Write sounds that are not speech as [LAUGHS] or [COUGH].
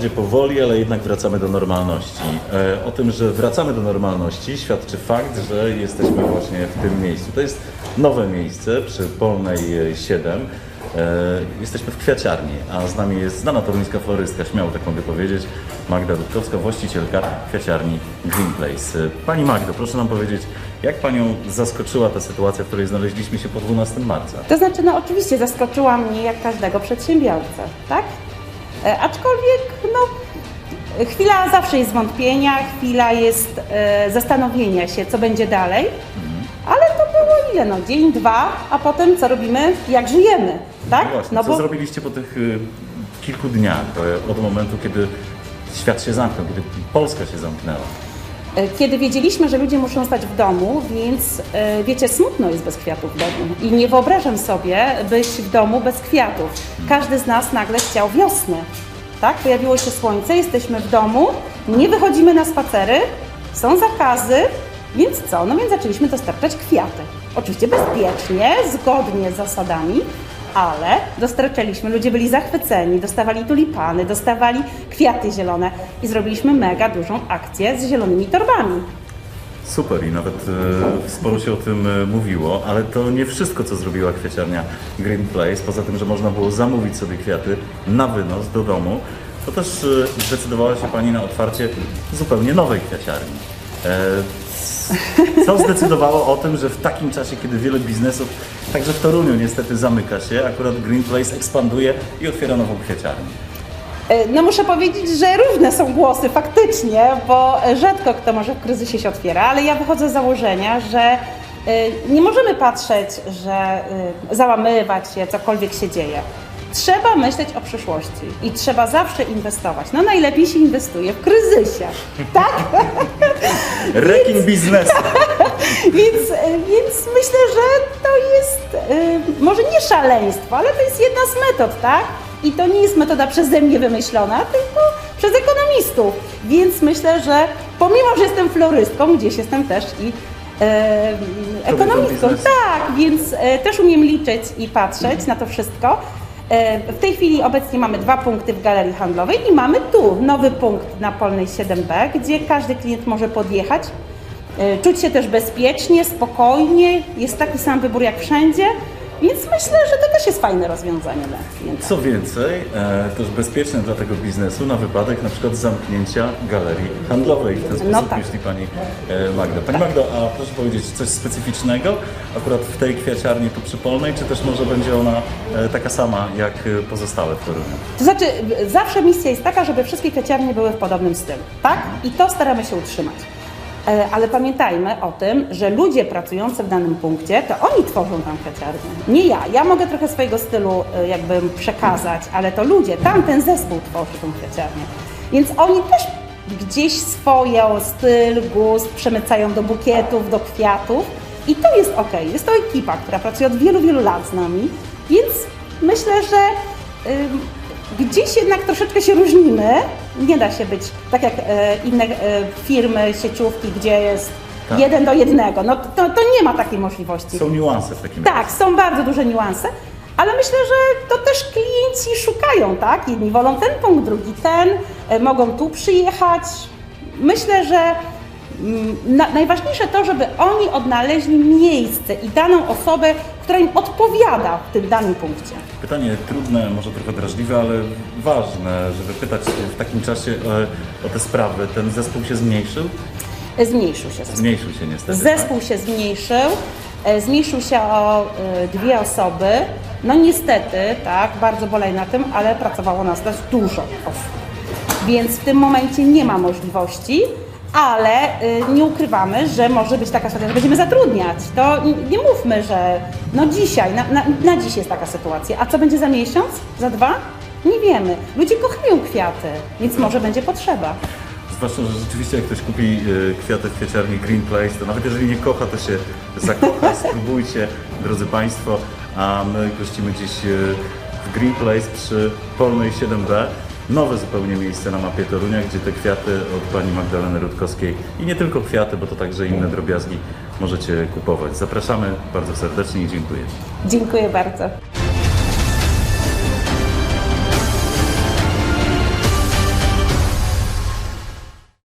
wprawdzie powoli, ale jednak wracamy do normalności. E, O tym, że wracamy do normalności świadczy fakt, że jesteśmy właśnie w tym miejscu. To jest nowe miejsce przy Polnej e, 7. E, Jesteśmy w kwiaciarni, a z nami jest znana toruńska florystka, śmiało tak mogę powiedzieć, Magda Dudkowska, właścicielka kwiaciarni Green Place. E, Pani Magdo, proszę nam powiedzieć, jak Panią zaskoczyła ta sytuacja, w której znaleźliśmy się po 12 marca? To znaczy, no oczywiście zaskoczyła mnie jak każdego przedsiębiorcę, tak? E, aczkolwiek, no, chwila zawsze jest zwątpienia, chwila jest e, zastanowienia się, co będzie dalej, ale to było ile, no, dzień, dwa, a potem co robimy, jak żyjemy, tak? No właśnie, co zrobiliście po tych y, kilku dniach, od momentu, kiedy świat się zamknął, kiedy Polska się zamknęła? E, Kiedy wiedzieliśmy, że ludzie muszą stać w domu, więc e, wiecie, smutno jest bez kwiatów w domu. I nie wyobrażam sobie być w domu bez kwiatów. Każdy z nas nagle chciał wiosny. Tak? Pojawiło się słońce, jesteśmy w domu, nie wychodzimy na spacery, są zakazy, więc co? No więc zaczęliśmy dostarczać kwiaty. Oczywiście bezpiecznie, zgodnie z zasadami, ale dostarczaliśmy, ludzie byli zachwyceni, dostawali tulipany, dostawali kwiaty zielone i zrobiliśmy mega dużą akcję z zielonymi torbami. Super i nawet e, sporo się o tym e, mówiło, ale to nie wszystko, co zrobiła kwiaciarnia Green Place. Poza tym, że można było zamówić sobie kwiaty na wynos do domu, to też e, zdecydowała się Pani na otwarcie zupełnie nowej kwiaciarni. E, Co zdecydowało o tym, że w takim czasie, kiedy wiele biznesów, także w Toruniu niestety zamyka się, akurat Green Place ekspanduje i otwiera nową kwiaciarnię? E, No muszę powiedzieć, że różne są głosy faktycznie, bo rzadko kto może w kryzysie się otwiera, ale ja wychodzę z założenia, że e, nie możemy patrzeć, że załamywać się, cokolwiek się dzieje. Trzeba myśleć o przyszłości i trzeba zawsze inwestować. No najlepiej się inwestuje w kryzysie, [LAUGHS] tak? [LAUGHS] Rekin biznesu! [LAUGHS] Więc, e, więc myślę, że to jest e, może nie szaleństwo, ale to jest jedna z metod, tak? I to nie jest metoda przeze mnie wymyślona, tylko przez ekonomistów. Więc myślę, że pomimo, że jestem florystką, gdzieś jestem też i e, ekonomistką, tak, więc e, też umiem liczyć i patrzeć na to wszystko. E, W tej chwili obecnie mamy dwa punkty w galerii handlowej i mamy tu nowy punkt na Polnej 7B, gdzie każdy klient może podjechać, e, czuć się też bezpiecznie, spokojnie, jest taki sam wybór jak wszędzie, więc myślę, że to też jest fajne rozwiązanie dla klienta. Co więcej, e, też bezpieczne dla tego biznesu na wypadek na przykład zamknięcia galerii handlowej. W ten sposób No tak. myśli Pani e, Magda. Pani Magdo, a proszę powiedzieć coś specyficznego akurat w tej kwiaciarni tu przy Polnej, czy też może będzie ona e, taka sama jak e, pozostałe w Toruniu? To znaczy, zawsze misja jest taka, żeby wszystkie kwiaciarnie były w podobnym stylu, tak? I to staramy się utrzymać. E, Ale pamiętajmy o tym, że ludzie pracujący w danym punkcie, to oni tworzą tam kwiaciarnię. Nie ja. Ja mogę trochę swojego stylu e, jakby przekazać, ale to ludzie, tamten zespół tworzy tą kwiaciarnię. Więc oni też gdzieś swoje styl, gust przemycają do bukietów, do kwiatów i to jest ok. Jest to ekipa, która pracuje od wielu, wielu lat z nami, więc myślę, że gdzieś jednak troszeczkę się różnimy. Nie da się być tak jak e, inne e, firmy, sieciówki, gdzie jest Tak. jeden do jednego. No to, to nie ma takiej możliwości. Są niuanse w takim Tak, są bardzo duże niuanse, ale myślę, że to też klienci szukają, tak? Jedni wolą ten punkt, drugi ten, e, mogą tu przyjechać. Myślę, że najważniejsze to, żeby oni odnaleźli miejsce i daną osobę, która im odpowiada w tym danym punkcie. Pytanie trudne, może trochę drażliwe, ale ważne, żeby pytać w takim czasie e, o te sprawy. Ten zespół się zmniejszył? E, Zmniejszył się zespół. Zmniejszył się niestety. Zespół się zmniejszył, e, zmniejszył się o dwie osoby. No niestety, tak, bardzo bolej na tym, ale pracowało nas też dużo osób. Więc w tym momencie nie ma możliwości, ale y, nie ukrywamy, że może być taka sytuacja, że będziemy zatrudniać. To nie mówmy, że no dzisiaj, na, na, na dziś jest taka sytuacja. A co będzie za miesiąc? Za dwa? Nie wiemy. Ludzie kochają kwiaty, więc może będzie potrzeba. Zwłaszcza, że rzeczywiście jak ktoś kupi e, kwiaty w kwiaciarni Green Place, to nawet jeżeli nie kocha, to się zakocha. [LAUGHS] Spróbujcie, drodzy Państwo. A my gościmy dziś e, w Green Place przy Polnej 7B. Nowe zupełnie miejsce na mapie Torunia, gdzie te kwiaty od pani Magdaleny Rutkowskiej i nie tylko kwiaty, bo to także inne drobiazgi możecie kupować. Zapraszamy bardzo serdecznie i dziękuję. Dziękuję bardzo.